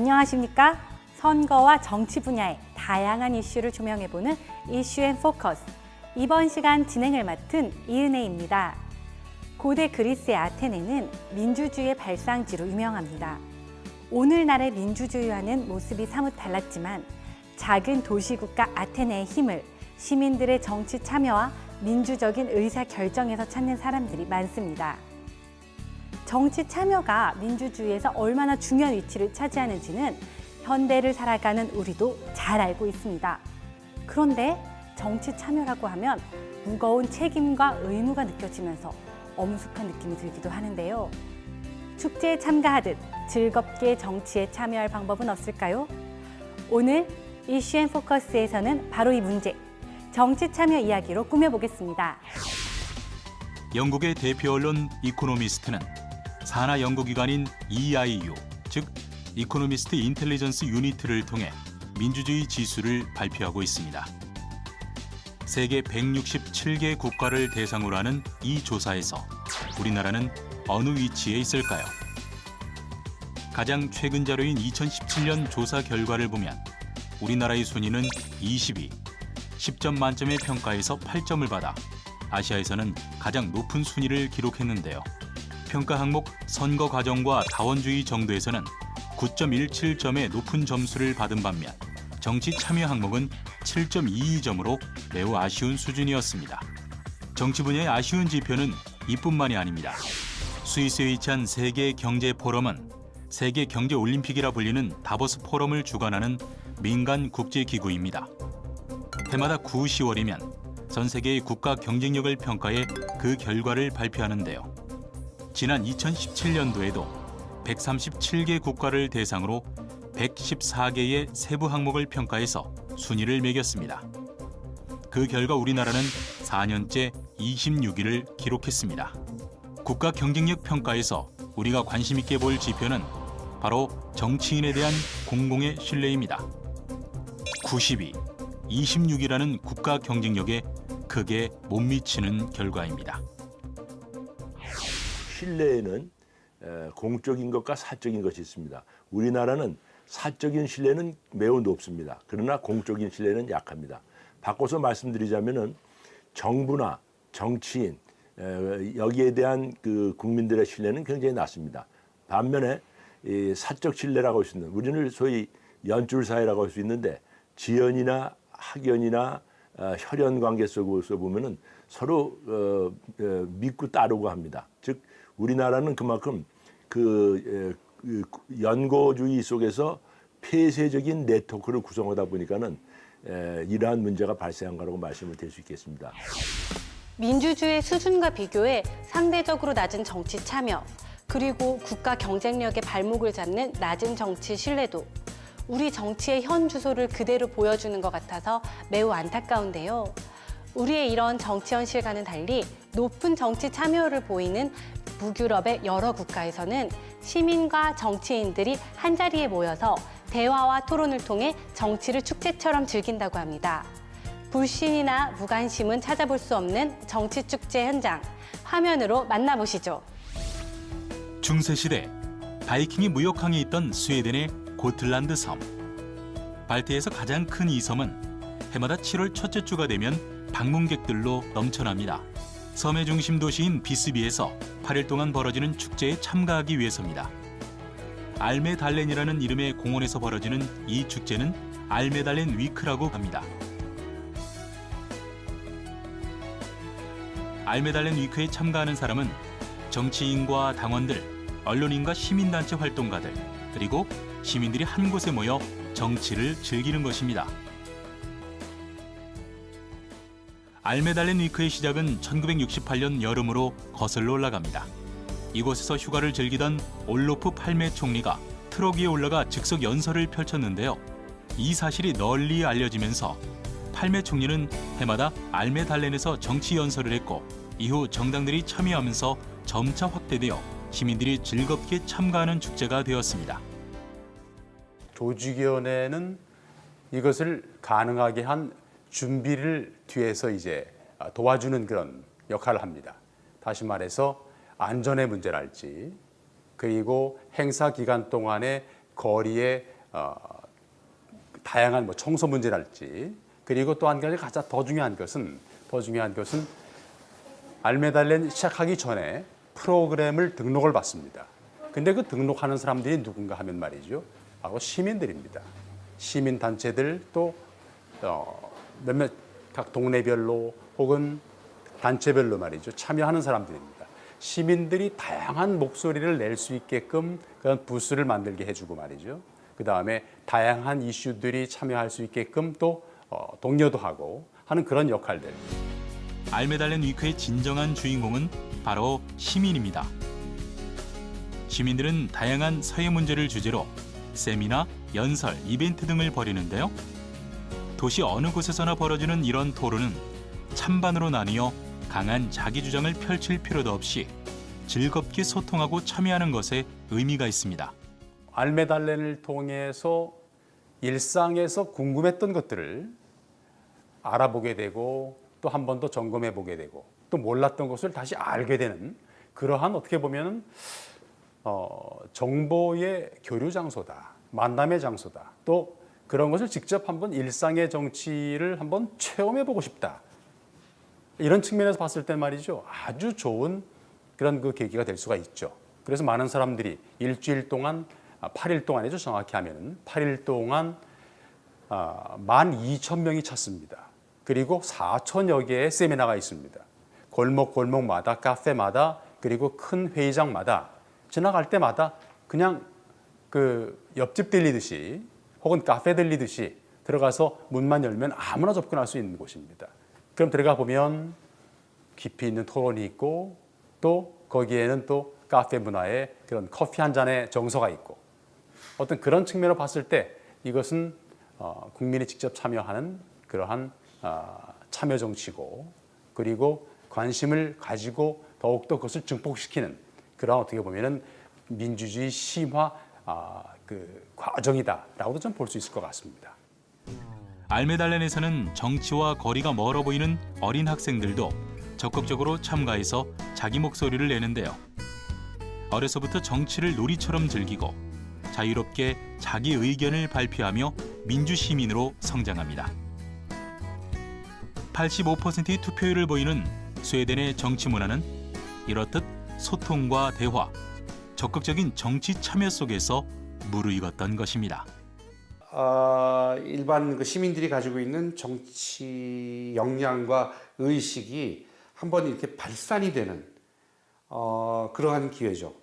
안녕하십니까? 선거와 정치 분야의 다양한 이슈를 조명해보는 이슈 앤 포커스. 이번 시간 진행을 맡은 이은혜입니다. 고대 그리스의 아테네는 민주주의의 발상지로 유명합니다. 오늘날의 민주주의와는 모습이 사뭇 달랐지만 작은 도시국가 아테네의 힘을 시민들의 정치 참여와 민주적인 의사 결정에서 찾는 사람들이 많습니다. 정치 참여가 민주주의에서 얼마나 중요한 위치를 차지하는지는 현대를 살아가는 우리도 잘 알고 있습니다. 그런데 정치 참여라고 하면 무거운 책임과 의무가 느껴지면서 엄숙한 느낌이 들기도 하는데요. 축제에 참가하듯 즐겁게 정치에 참여할 방법은 없을까요? 오늘 이슈 앤 포커스에서는 바로 이 문제, 정치 참여 이야기로 꾸며보겠습니다. 영국의 대표 언론 이코노미스트는 산하 연구기관인 EIU, 즉 이코노미스트 인텔리전스 유니트를 통해 민주주의 지수를 발표하고 있습니다. 세계 167개 국가를 대상으로 하는 이 조사에서 우리나라는 어느 위치에 있을까요? 가장 최근 자료인 2017년 조사 결과를 보면 우리나라의 순위는 22, 10점 만점의 평가에서 8점을 받아 아시아에서는 가장 높은 순위를 기록했는데요. 평가 항목 선거 과정과 다원주의 정도에서는 9.17점의 높은 점수를 받은 반면 정치 참여 항목은 7.22점으로 매우 아쉬운 수준이었습니다. 정치 분야의 아쉬운 지표는 이뿐만이 아닙니다. 스위스에 위치한 세계 경제 포럼은 세계 경제 올림픽이라 불리는 다보스 포럼을 주관하는 민간 국제 기구입니다. 해마다 9, 10월이면 전 세계의 국가 경쟁력을 평가해 그 결과를 발표하는데요. 지난 2017년도에도 137개 국가를 대상으로 114개의 세부 항목을 평가해서 순위를 매겼습니다. 그 결과 우리나라는 4년째 26위를 기록했습니다. 국가 경쟁력 평가에서 우리가 관심 있게 볼 지표는 바로 정치인에 대한 공공의 신뢰입니다. 92, 26이라는 국가 경쟁력에 크게 못 미치는 결과입니다. 신뢰에는 에, 공적인 것과 사적인 것이 있습니다. 우리나라는 사적인 신뢰는 매우 높습니다. 그러나 공적인 신뢰는 약합니다. 바꿔서 말씀드리자면은 정부나 정치인 에, 여기에 대한 그 국민들의 신뢰는 굉장히 낮습니다. 반면에 이 사적 신뢰라고 할 수 있는 우리는 소위 연줄 사회라고 할 수 있는데 지연이나 학연이나 어, 혈연 관계 속에서 보면은 서로 어, 어, 믿고 따르고 합니다. 즉 우리나라는 그만큼 그, 에, 그 연고주의 속에서 폐쇄적인 네트워크를 구성하다 보니까는 에, 이러한 문제가 발생한 거라고 말씀을 드릴 수 있겠습니다. 민주주의 수준과 비교해 상대적으로 낮은 정치 참여, 그리고 국가 경쟁력의 발목을 잡는 낮은 정치 신뢰도, 우리 정치의 현 주소를 그대로 보여주는 것 같아서 매우 안타까운데요. 우리의 이런 정치 현실과는 달리 높은 정치 참여를 보이는 북유럽의 여러 국가에서는 시민과 정치인들이 한자리에 모여서 대화와 토론을 통해 정치를 축제처럼 즐긴다고 합니다. 불신이나 무관심은 찾아볼 수 없는 정치 축제 현장 화면으로 만나보시죠. 중세 시대 바이킹이 무역항에 있던 스웨덴의 고틀란드 섬. 발트에서 가장 큰 이 섬은 해마다 7월 첫째 주가 되면 방문객들로 넘쳐납니다. 섬의 중심 도시인 비스비에서 8일 동안 벌어지는 축제에 참가하기 위해서입니다. 알메달렌이라는 이름의 공원에서 벌어지는 이 축제는 알메달렌 위크라고 합니다. 알메달렌 위크에 참가하는 사람은 정치인과 당원들, 언론인과 시민단체 활동가들, 그리고 시민들이 한 곳에 모여 정치를 즐기는 것입니다. 알메달렌 위크의 시작은 1968년 여름으로 거슬러 올라갑니다. 이곳에서 휴가를 즐기던 올로프 팔메 총리가 트럭 위에 올라가 즉석 연설을 펼쳤는데요. 이 사실이 널리 알려지면서 팔메 총리는 해마다 알메달렌에서 정치 연설을 했고 이후 정당들이 참여하면서 점차 확대되어 시민들이 즐겁게 참가하는 축제가 되었습니다. 조직위원회는 이것을 가능하게 한 준비를 뒤에서 이제 도와주는 그런 역할을 합니다. 다시 말해서 안전의 문제랄지 그리고 행사 기간 동안에 거리에 어, 다양한 뭐 청소 문제랄지 그리고 또 한 가지 가장 더 중요한 것은 더 중요한 것은 알메달렌 시작하기 전에 프로그램을 등록을 받습니다. 근데 그 등록하는 사람들이 누군가 하면 말이죠. 바로 시민들입니다. 시민 단체들 또 어, 몇몇 각 동네별로 혹은 단체별로 말이죠. 참여하는 사람들입니다. 시민들이 다양한 목소리를 낼 수 있게끔 그런 부스를 만들게 해주고 말이죠. 그 다음에 다양한 이슈들이 참여할 수 있게끔 또 어, 독려도 하고 하는 그런 역할들. 알메달렌 위크의 진정한 주인공은 바로 시민입니다. 시민들은 다양한 사회 문제를 주제로 세미나, 연설, 이벤트 등을 벌이는데요. 도시 어느 곳에서나 벌어지는 이런 토론은 찬반으로 나뉘어 강한 자기 주장을 펼칠 필요도 없이 즐겁게 소통하고 참여하는 것에 의미가 있습니다. 알메달렌을 통해서 일상에서 궁금했던 것들을 알아보게 되고 또 한 번 더 점검해 보게 되고 또 몰랐던 것을 다시 알게 되는 그러한 어떻게 보면은 어, 정보의 교류 장소다, 만남의 장소다. 또 그런 것을 직접 한번 일상의 정치를 한번 체험해 보고 싶다. 이런 측면에서 봤을 때 말이죠. 아주 좋은 그런 그 계기가 될 수가 있죠. 그래서 많은 사람들이 일주일 동안, 아, 8일 동안이죠. 정확히 하면은 8일 동안 아, 12,000명이 찾습니다. 그리고 4천여 개의 세미나가 있습니다. 골목 골목마다 카페마다 그리고 큰 회의장마다 지나갈 때마다 그냥 그 옆집 들리듯이 혹은 카페 들리듯이 들어가서 문만 열면 아무나 접근할 수 있는 곳입니다. 그럼 들어가 보면 깊이 있는 토론이 있고 또 거기에는 또 카페 문화의 그런 커피 한 잔의 정서가 있고 어떤 그런 측면으로 봤을 때 이것은 어, 국민이 직접 참여하는 그러한 아, 참여 정치고 그리고 관심을 가지고 더욱더 그것을 증폭시키는 그런 어떻게 보면은 민주주의 심화 아, 그 과정이다라고도 좀 볼 수 있을 것 같습니다. 알메달렌에서는 정치와 거리가 멀어 보이는 어린 학생들도 적극적으로 참가해서 자기 목소리를 내는데요. 어려서부터 정치를 놀이처럼 즐기고 자유롭게 자기 의견을 발표하며 민주 시민으로 성장합니다. 85%의 투표율을 보이는 스웨덴의 정치 문화는 이렇듯 소통과 대화, 적극적인 정치 참여 속에서 무르익었던 것입니다. 어, 일반 그 시민들이 가지고 있는 정치 역량과 의식이 한번 이렇게 발산이 되는 어, 그러한 기회죠.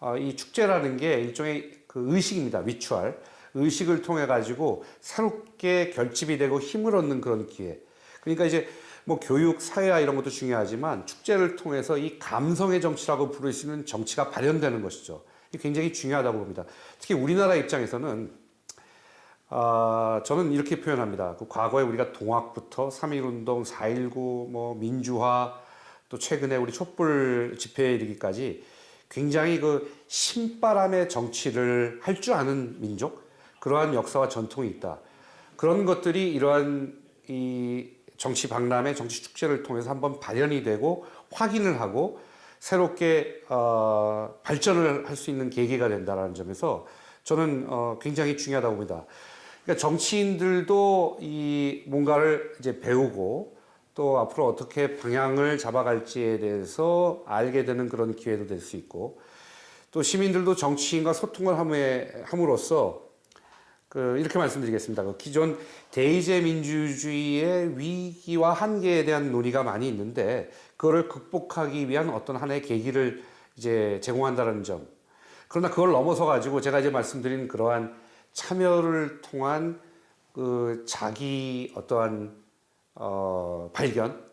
어, 이 축제라는 게 일종의 그 의식입니다. 위추얼. 의식을 통해 가지고 새롭게 결집이 되고 힘을 얻는 그런 기회. 그러니까 이제 뭐 교육, 사회화 이런 것도 중요하지만 축제를 통해서 이 감성의 정치라고 부를 수 있는 정치가 발현되는 것이죠. 굉장히 중요하다고 봅니다. 특히 우리나라 입장에서는 아, 저는 이렇게 표현합니다. 그 과거에 우리가 동학부터 3.1운동, 4.19, 뭐 민주화, 또 최근에 우리 촛불 집회에 이르기까지 굉장히 그 신바람의 정치를 할 줄 아는 민족, 그러한 역사와 전통이 있다. 그런 것들이 이러한 이 정치 박람회, 정치 축제를 통해서 한번 발현이 되고 확인을 하고 새롭게 어, 발전을 할 수 있는 계기가 된다라는 점에서 저는 어, 굉장히 중요하다고 봅니다. 그러니까 정치인들도 이 뭔가를 이제 배우고 또 앞으로 어떻게 방향을 잡아갈지에 대해서 알게 되는 그런 기회도 될 수 있고 또 시민들도 정치인과 소통을 함에, 함으로써 그 이렇게 말씀드리겠습니다. 그 기존 대의제 민주주의의 위기와 한계에 대한 논의가 많이 있는데 그거를 극복하기 위한 어떤 하나의 계기를 이제 제공한다는 점. 그러나 그걸 넘어서 가지고 제가 이제 말씀드린 그러한 참여를 통한 그 자기 어떠한 어, 발견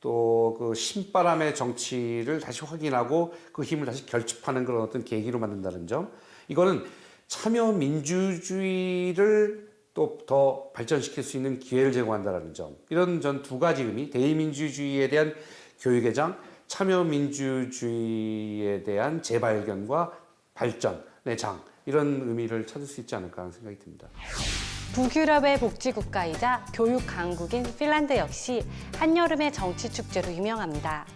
또 그 신바람의 정치를 다시 확인하고 그 힘을 다시 결집하는 그런 어떤 계기로 만든다는 점. 이거는 참여 민주주의를 또 더 발전시킬 수 있는 기회를 제공한다는 점. 이런 전 두 가지 의미, 대의민주주의에 대한 교육의 장, 참여 민주주의에 대한 재발견과 발전의 장. 이런 의미를 찾을 수 있지 않을까 하는 생각이 듭니다. 북유럽의 복지국가이자 교육 강국인 핀란드 역시 한여름의 정치 축제로 유명합니다.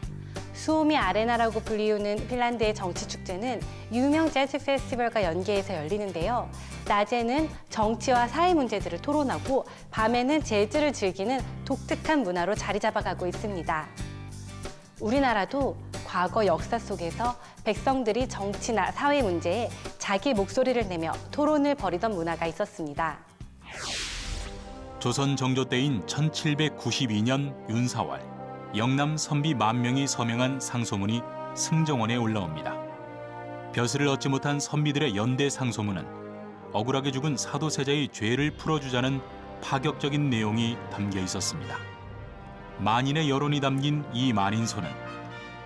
수오미 아레나라고 불리우는 핀란드의 정치 축제는 유명 재즈 페스티벌과 연계해서 열리는데요. 낮에는 정치와 사회 문제들을 토론하고 밤에는 재즈를 즐기는 독특한 문화로 자리 잡아가고 있습니다. 우리나라도 과거 역사 속에서 백성들이 정치나 사회 문제에 자기 목소리를 내며 토론을 벌이던 문화가 있었습니다. 조선 정조 때인 1792년 윤사월 영남 선비 만 명이 서명한 상소문이 승정원에 올라옵니다. 벼슬을 얻지 못한 선비들의 연대 상소문은 억울하게 죽은 사도세자의 죄를 풀어주자는 파격적인 내용이 담겨 있었습니다. 만인의 여론이 담긴 이 만인소는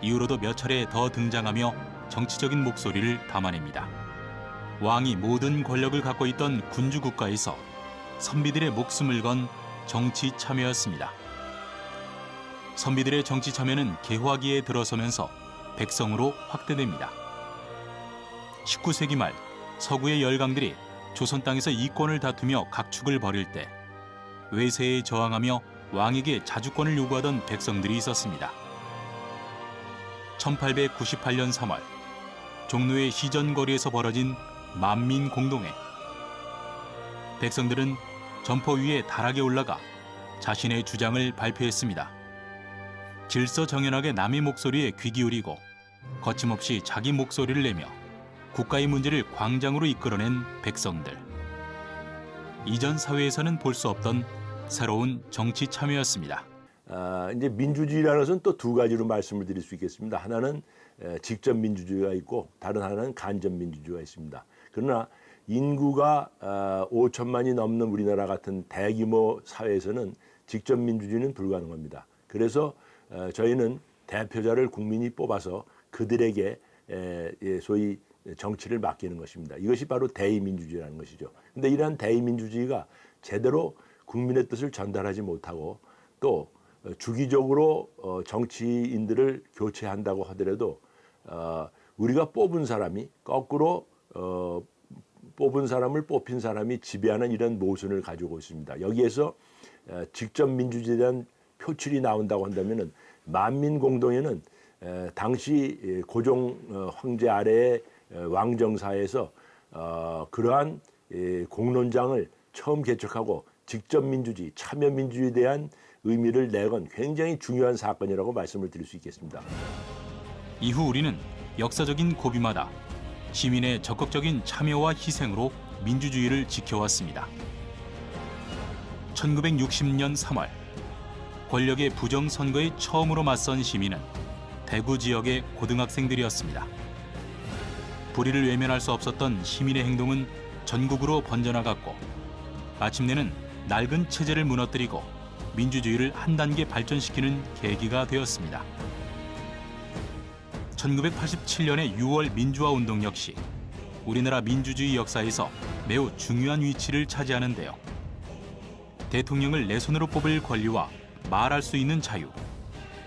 이후로도 몇 차례 더 등장하며 정치적인 목소리를 담아냅니다. 왕이 모든 권력을 갖고 있던 군주 국가에서 선비들의 목숨을 건 정치 참여였습니다. 선비들의 정치 참여는 개화기에 들어서면서 백성으로 확대됩니다. 19세기 말 서구의 열강들이 조선 땅에서 이권을 다투며 각축을 벌일 때 외세에 저항하며 왕에게 자주권을 요구하던 백성들이 있었습니다. 1898년 3월 종로의 시전거리에서 벌어진 만민 공동회 백성들은 점포 위에 다락에 올라가 자신의 주장을 발표했습니다. 질서정연하게 남의 목소리에 귀 기울이고 거침없이 자기 목소리를 내며 국가의 문제를 광장으로 이끌어낸 백성들. 이전 사회에서는 볼 수 없던 새로운 정치 참여였습니다. 아, 이제 민주주의라는 것은 또 두 가지로 말씀을 드릴 수 있겠습니다. 하나는 에, 직접 민주주의가 있고 다른 하나는 간접 민주주의가 있습니다. 그러나 인구가 아, 5천만이 넘는 우리나라 같은 대규모 사회에서는 직접 민주주의는 불가능합니다. 그래서 어, 저희는 대표자를 국민이 뽑아서 그들에게 에, 예, 소위 정치를 맡기는 것입니다. 이것이 바로 대의민주주의라는 것이죠. 근데 이러한 대의민주주의가 제대로 국민의 뜻을 전달하지 못하고 또 어, 주기적으로 어, 정치인들을 교체한다고 하더라도 어, 우리가 뽑은 사람이 거꾸로 어, 뽑은 사람을 뽑힌 사람이 지배하는 이런 모순을 가지고 있습니다. 여기에서 어, 직접 민주주의에 대한 표출이 나온다고 한다면은 만민 공동회는 에, 당시 예, 고종 어, 황제 아래의 에, 왕정사에서 어, 그러한 예, 공론장을 처음 개척하고 직접 민주주의, 참여 민주주의에 대한 의미를 내건 굉장히 중요한 사건이라고 말씀을 드릴 수 있겠습니다. 이후 우리는 역사적인 고비마다 시민의 적극적인 참여와 희생으로 민주주의를 지켜왔습니다. 1960년 3월 권력의 부정 선거에 처음으로 맞선 시민은 대구 지역의 고등학생들이었습니다. 불의를 외면할 수 없었던 시민의 행동은 전국으로 번져나갔고 마침내는 낡은 체제를 무너뜨리고 민주주의를 한 단계 발전시키는 계기가 되었습니다. 1987년의 6월 민주화 운동 역시 우리나라 민주주의 역사에서 매우 중요한 위치를 차지하는데요. 대통령을 내 손으로 뽑을 권리와 말할 수 있는 자유,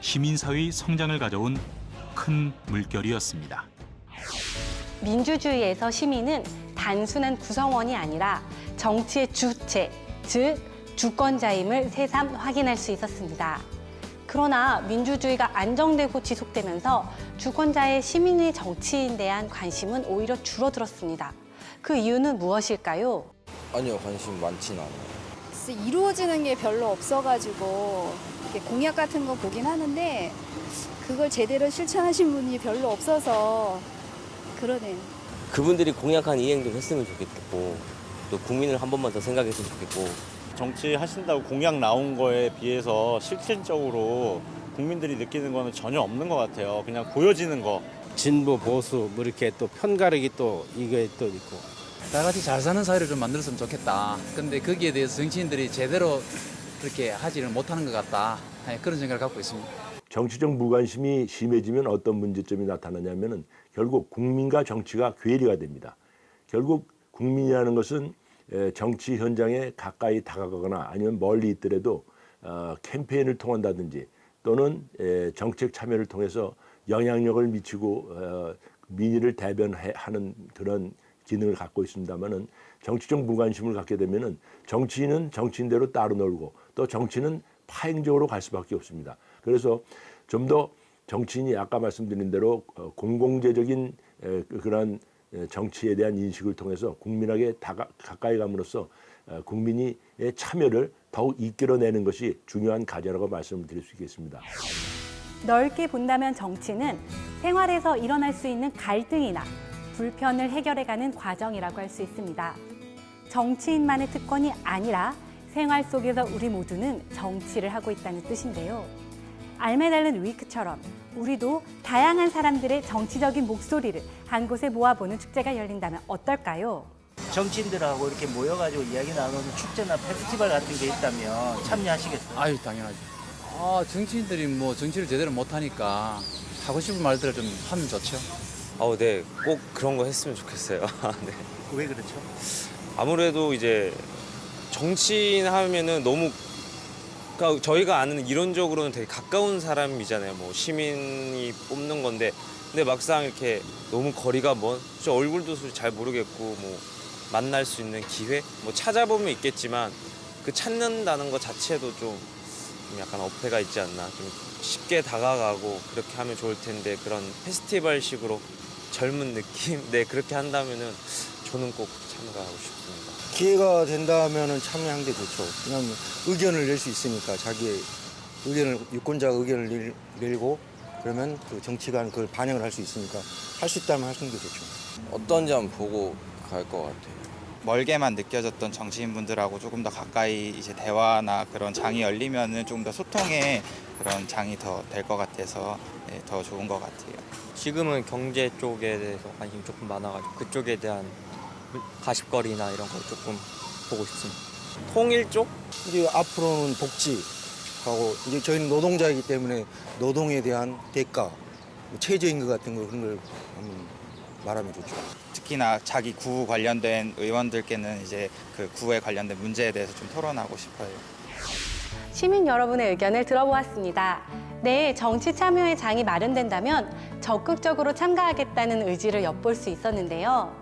시민사회의 성장을 가져온 큰 물결이었습니다. 민주주의에서 시민은 단순한 구성원이 아니라 정치의 주체, 즉 주권자임을 새삼 확인할 수 있었습니다. 그러나 민주주의가 안정되고 지속되면서 주권자의 시민의 정치인 대한 관심은 오히려 줄어들었습니다. 그 이유는 무엇일까요? 아니요 관심 많지는 않아요. 글쎄, 이루어지는 게 별로 없어가지고 이렇게 공약 같은 거 보긴 하는데 그걸 제대로 실천하신 분이 별로 없어서 그러네요. 그분들이 공약한 이행도 했으면 좋겠고 또 국민을 한 번만 더 생각했으면 좋겠고 정치 하신다고 공약 나온 거에 비해서 실질적으로 국민들이 느끼는 거는 전혀 없는 것 같아요. 그냥 보여지는 거. 진보 보수 뭐 이렇게 또 편가르기 또 이게 또 있고 다 같이 잘 사는 사회를 좀 만들었으면 좋겠다. 근데 거기에 대해서 정치인들이 제대로 그렇게 하지를 못하는 것 같다. 네, 그런 생각을 갖고 있습니다. 정치적 무관심이 심해지면 어떤 문제점이 나타나냐면은 결국 국민과 정치가 괴리가 됩니다. 결국 국민이라는 것은 에, 정치 현장에 가까이 다가가거나 아니면 멀리 있더라도 어, 캠페인을 통한다든지 또는 에, 정책 참여를 통해서 영향력을 미치고 어, 민의를 대변하는 그런 기능을 갖고 있습니다만은 정치적 무관심을 갖게 되면은 정치인은 정치인대로 따로 놀고 또 정치는 파행적으로 갈 수밖에 없습니다. 그래서 좀 더 정치인이 아까 말씀드린 대로 어, 공공재적인 에, 그- 에, 정치에 대한 인식을 통해서 국민에게 다가, 가까이 감으로써 어, 국민의 참여를 더욱 이끌어내는 것이 중요한 과제라고 말씀을 드릴 수 있겠습니다. 넓게 본다면 정치는 생활에서 일어날 수 있는 갈등이나 불편을 해결해가는 과정이라고 할 수 있습니다. 정치인만의 특권이 아니라 생활 속에서 우리 모두는 정치를 하고 있다는 뜻인데요. 알메달른 위크처럼 우리도 다양한 사람들의 정치적인 목소리를 한 곳에 모아보는 축제가 열린다면 어떨까요? 정치인들하고 이렇게 모여가지고 이야기 나누는 축제나 페스티벌 같은 게 있다면 참여하시겠어요? 아유 당연하죠. 아 정치인들이 뭐 정치를 제대로 못하니까 하고 싶은 말들을 좀 하면 좋죠. 아우 네, 꼭 그런 거 했으면 좋겠어요. 네. 왜 그렇죠? 아무래도 이제 정치인 하면은 너무 그러니까 저희가 아는 이론적으로는 되게 가까운 사람이잖아요. 뭐 시민이 뽑는 건데 근데 막상 이렇게 너무 거리가 먼, 저 얼굴도 솔직히 잘 모르겠고 뭐 만날 수 있는 기회 뭐 찾아보면 있겠지만 그 찾는다는 것 자체도 좀, 좀 약간 어폐가 있지 않나 좀 쉽게 다가가고 그렇게 하면 좋을 텐데 그런 페스티벌식으로 젊은 느낌 네 그렇게 한다면은 저는 꼭 참가하고 싶습니다. 기회가 된다면은 참여하는 게 좋죠. 그냥 의견을 낼 수 있으니까 자기의 의견을 유권자가 의견을 낼, 내고 그러면 그 정치관 그걸 반영을 할 수 있으니까 할 수 있다면 하시는 게 좋죠. 어떤지 한번 보고 갈 것 같아요. 멀게만 느껴졌던 정치인분들하고 조금 더 가까이 이제 대화나 그런 장이 열리면은 조금 더 소통의 그런 장이 더 될 것 같아서 네, 더 좋은 것 같아요. 지금은 경제 쪽에 대해서 관심이 조금 많아가지고 그쪽에 대한 가십거리나 이런 걸 조금 보고 싶습니다. 통일 쪽? 이제 앞으로는 복지하고 이제 저희는 노동자이기 때문에 노동에 대한 대가, 뭐 최저임금 같은 거 그런 걸 한번 말하면 좋죠. 특히나 자기 구 관련된 의원들께는 이제 그 구에 관련된 문제에 대해서 좀 토론하고 싶어요. 시민 여러분의 의견을 들어보았습니다. 네, 정치 참여의 장이 마련된다면 적극적으로 참가하겠다는 의지를 엿볼 수 있었는데요.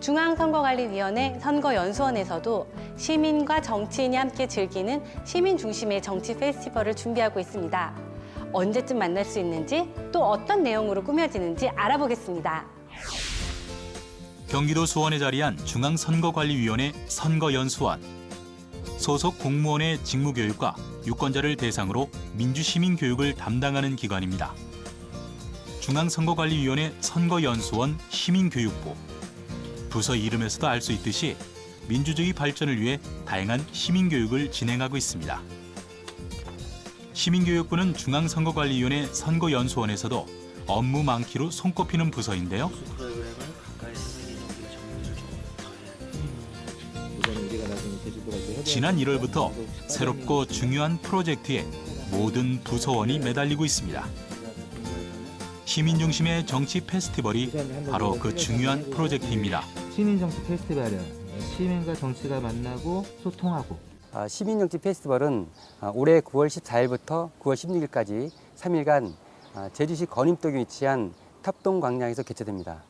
중앙선거관리위원회 선거연수원에서도 시민과 정치인이 함께 즐기는 시민 중심의 정치 페스티벌을 준비하고 있습니다. 언제쯤 만날 수 있는지 또 어떤 내용으로 꾸며지는지 알아보겠습니다. 경기도 수원에 자리한 중앙선거관리위원회 선거연수원. 소속 공무원의 직무교육과 유권자를 대상으로 민주시민 교육을 담당하는 기관입니다. 중앙선거관리위원회 선거연수원 시민교육부. 부서 이름에서도 알 수 있듯이 민주주의 발전을 위해 다양한 시민교육을 진행하고 있습니다. 시민교육부는 중앙선거관리위원회 선거연수원에서도 업무 많기로 손꼽히는 부서인데요. 지난 1월부터 새롭고 중요한 프로젝트에 모든 부서원이 매달리고 있습니다. 시민 중심의 정치 페스티벌이 바로 그 중요한 프로젝트입니다. 시민 정치 페스티벌은 시민과 정치가 만나고 소통하고 아, 시민 정치 페스티벌은 아, 올해 9월 14일부터 9월 16일까지 3일간 아, 제주시 건임동에 위치한 탑동 광장에서 개최됩니다.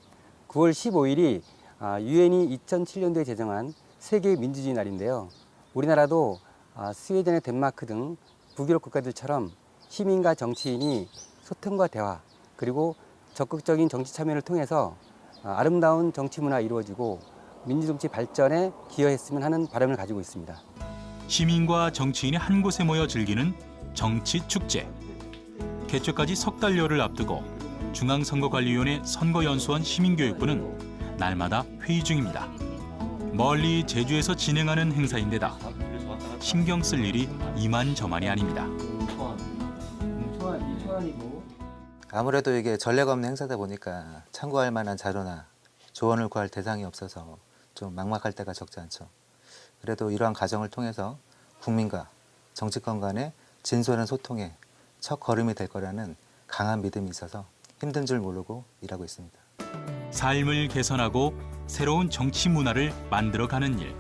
9월 15일이 아, 유엔이 2007년도에 제정한 세계 민주주의 날인데요. 우리나라도 아, 스웨덴의 덴마크 등 북유럽 국가들처럼 시민과 정치인이 소통과 대화 그리고 적극적인 정치 참여를 통해서 아, 아름다운 정치 문화 이루어지고 민주정치 발전에 기여했으면 하는 바람을 가지고 있습니다. 시민과 정치인이 한 곳에 모여 즐기는 정치 축제. 개최까지 석 달여를 앞두고 중앙선거관리위원회 선거연수원 시민교육부는 날마다 회의 중입니다. 멀리 제주에서 진행하는 행사인데다 신경 쓸 일이 이만저만이 아닙니다. 아무래도 이게 전례가 없는 행사다 보니까 참고할 만한 자료나 조언을 구할 대상이 없어서 좀 막막할 때가 적지 않죠. 그래도 이러한 과정을 통해서 국민과 정치권 간의 진솔한 소통에 첫 걸음이 될 거라는 강한 믿음이 있어서 힘든 줄 모르고 일하고 있습니다. 삶을 개선하고 새로운 정치 문화를 만들어가는 일.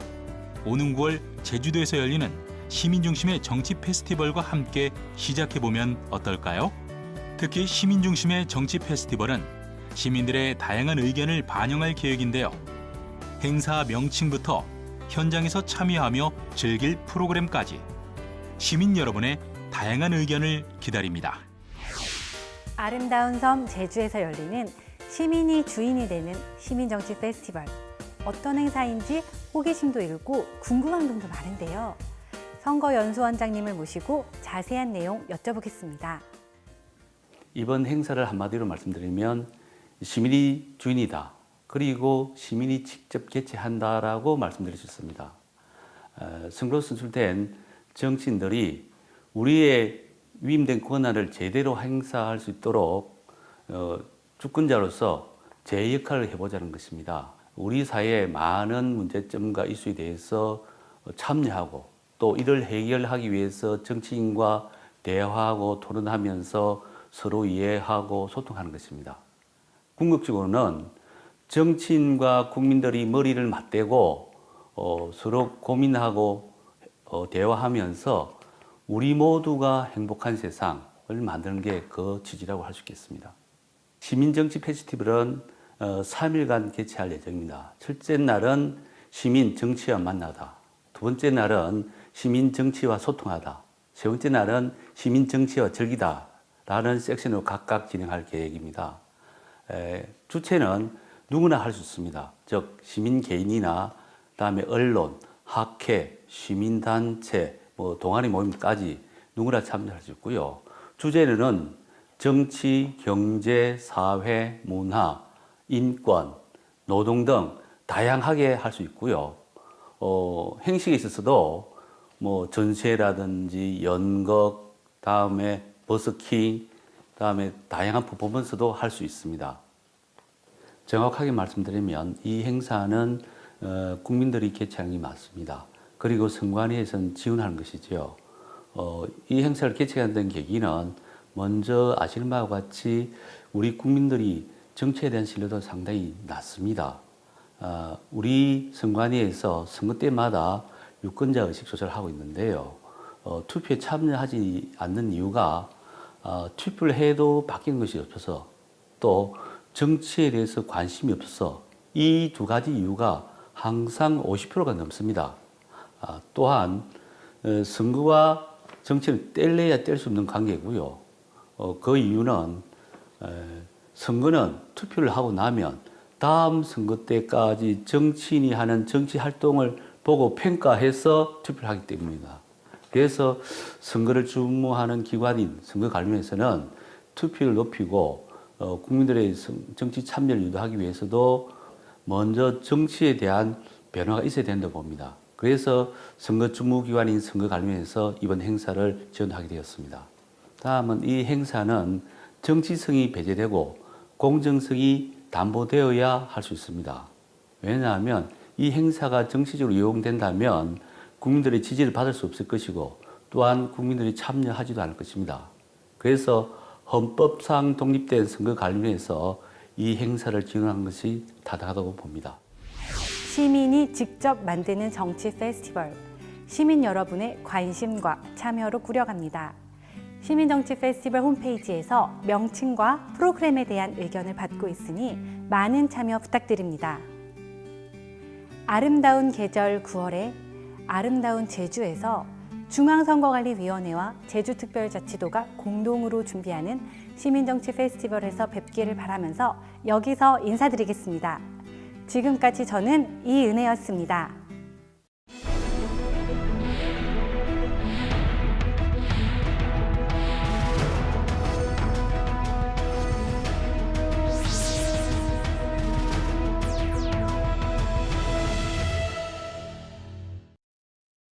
오는 9월 제주도에서 열리는 시민 중심의 정치 페스티벌과 함께 시작해 보면 어떨까요? 특히 시민 중심의 정치 페스티벌은 시민들의 다양한 의견을 반영할 계획인데요. 행사 명칭부터 현장에서 참여하며 즐길 프로그램까지 시민 여러분의 다양한 의견을 기다립니다. 아름다운 섬 제주에서 열리는 시민이 주인이 되는 시민정치 페스티벌. 어떤 행사인지 호기심도 일고 궁금한 점도 많은데요. 선거 연수원장님을 모시고 자세한 내용 여쭤보겠습니다. 이번 행사를 한마디로 말씀드리면 시민이 주인이다. 그리고 시민이 직접 개최한다라고 말씀드릴 수 있습니다. 어, 선거로 선출된 정치인들이 우리의 위임된 권한을 제대로 행사할 수 있도록 어, 주권자로서 제 역할을 해보자는 것입니다. 우리 사회의 많은 문제점과 이슈에 대해서 참여하고 또 이를 해결하기 위해서 정치인과 대화하고 토론하면서 서로 이해하고 소통하는 것입니다. 궁극적으로는 정치인과 국민들이 머리를 맞대고 어, 서로 고민하고 어, 대화하면서 우리 모두가 행복한 세상을 만드는 게 그 취지라고 할 수 있겠습니다. 시민정치 페스티벌은 어, 3일간 개최할 예정입니다. 첫째 날은 시민 정치와 만나다. 두 번째 날은 시민 정치와 소통하다. 세 번째 날은 시민 정치와 즐기다. 라는 섹션으로 각각 진행할 계획입니다. 에, 주체는 누구나 할 수 있습니다. 즉, 시민 개인이나 다음에 언론, 학회, 시민단체, 뭐 동아리 모임까지 누구나 참여할 수 있고요. 주제는 정치, 경제, 사회, 문화, 인권, 노동 등 다양하게 할 수 있고요. 어, 행식에 있어서도 뭐 전시회라든지 연극, 다음에 버스킹, 다음에 다양한 퍼포먼스도 할 수 있습니다. 정확하게 말씀드리면 이 행사는 어, 국민들이 개최하는 게 맞습니다. 그리고 선관위에서는 지원하는 것이죠. 어, 이 행사를 개최하는 계기는 먼저 아시는 바와 같이 우리 국민들이 정치에 대한 신뢰도 상당히 낮습니다. 어, 우리 선관위에서 선거 때마다 유권자 의식 조사를 하고 있는데요. 어, 투표에 참여하지 않는 이유가 어, 투표를 해도 바뀐 것이 없어서 또 정치에 대해서 관심이 없어서 이 두 가지 이유가 항상 50%가 넘습니다. 아, 또한 어, 선거와 정치는 뗄래야 뗄 수 없는 관계고요. 어, 그 이유는 에, 선거는 투표를 하고 나면 다음 선거 때까지 정치인이 하는 정치 활동을 보고 평가해서 투표를 하기 때문입니다. 그래서 선거를 주무하는 기관인 선거관리위원회에서는 투표를 높이고 어, 국민들의 선- 정치 참여를 유도하기 위해서도 먼저 정치에 대한 변화가 있어야 된다고 봅니다. 그래서 선거 주무기관인 선거관리위원회에서 이번 행사를 지원하게 되었습니다. 다음은 이 행사는 정치성이 배제되고 공정성이 담보되어야 할 수 있습니다. 왜냐하면 이 행사가 정치적으로 이용된다면 국민들의 지지를 받을 수 없을 것이고 또한 국민들이 참여하지도 않을 것입니다. 그래서 헌법상 독립된 선거관리위원회에서 이 행사를 지원한 것이 타당하다고 봅니다. 시민이 직접 만드는 정치 페스티벌. 시민 여러분의 관심과 참여로 꾸려갑니다. 시민정치 페스티벌 홈페이지에서 명칭과 프로그램에 대한 의견을 받고 있으니 많은 참여 부탁드립니다. 아름다운 계절 9월에 아름다운 제주에서 중앙선거관리위원회와 제주특별자치도가 공동으로 준비하는 시민정치 페스티벌에서 뵙기를 바라면서 여기서 인사드리겠습니다. 지금까지 저는 이은혜였습니다.